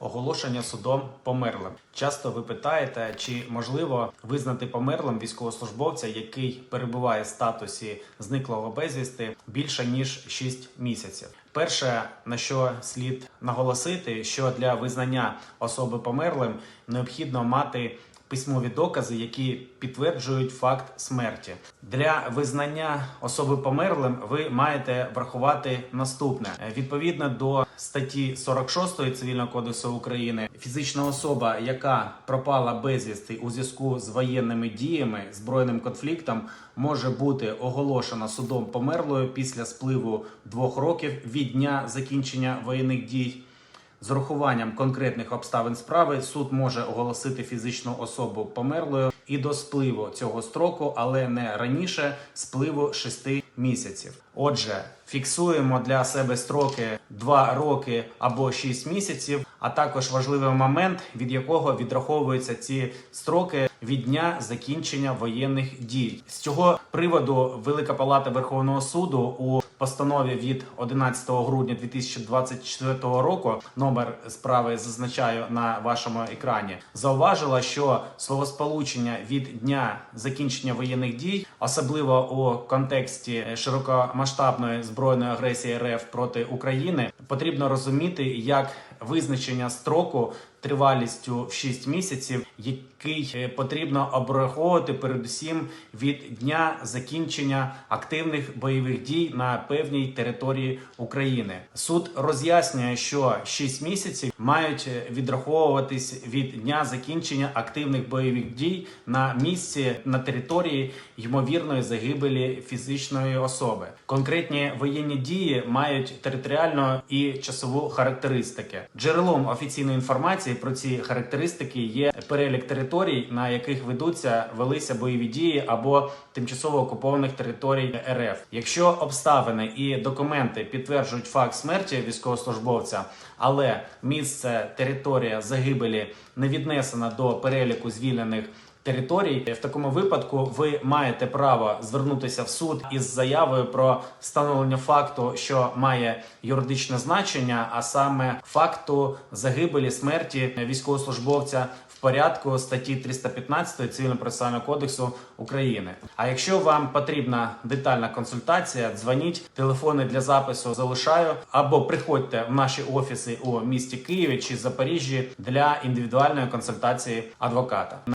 Оголошення судом померлим. Часто ви питаєте, чи можливо визнати померлим військовослужбовця, який перебуває в статусі зниклого безвісти більше ніж 6 місяців. Перше, на що слід наголосити, що для визнання особи померлим необхідно мати письмові докази, які підтверджують факт смерті. Для визнання особи померлим ви маєте врахувати наступне Е, відповідно до статті 46 цивільного кодексу України. Фізична особа, яка пропала безвісти у зв'язку з воєнними діями, збройним конфліктом, може бути оголошена судом померлою після спливу двох років від дня закінчення воєнних дій. З урахуванням конкретних обставин справи суд може оголосити фізичну особу померлою і до спливу цього строку, але не раніше спливу 6 місяців. Отже, фіксуємо для себе строки 2 роки або 6 місяців, а також важливий момент, від якого відраховуються ці строки від дня закінчення воєнних дій. З цього приводу Велика Палата Верховного суду у постанові від 11 грудня 2024 року номер справи зазначаю на вашому екрані. Зауважила, що словосполучення від дня закінчення воєнних дій, особливо у контексті широкомасштабної збройної агресії РФ проти України, потрібно розуміти як визначення строку тривалістю в 6 місяців, який е, потрібно обраховувати передусім від дня закінчення активних бойових дій на певній території України. Суд роз'яснює, що 6 місяців мають е, відраховуватись від дня закінчення активних бойових дій на місці на території ймовірної загибелі фізичної особи. Конкретні воєнні дії мають територіальну і часову характеристики. Джерелом офіційної інформації про ці характеристики є перелік територій, на яких ведуться велися бойові дії або тимчасово окупованих територій РФ. Якщо обставини і документи підтверджують факт смерті військовослужбовця, але місце територія загибелі не віднесено до переліку звільнених. Територій в такому випадку ви маєте право звернутися в суд із заявою про встановлення факту, що має юридичне значення, а саме факту загибелі смерті військовослужбовця в порядку статті 315 цивільно процесуального кодексу України. А якщо вам потрібна детальна консультація, дзвоніть телефони для запису залишаю або приходьте в наші офіси у місті Києві чи Запоріжжі для індивідуальної консультації адвоката.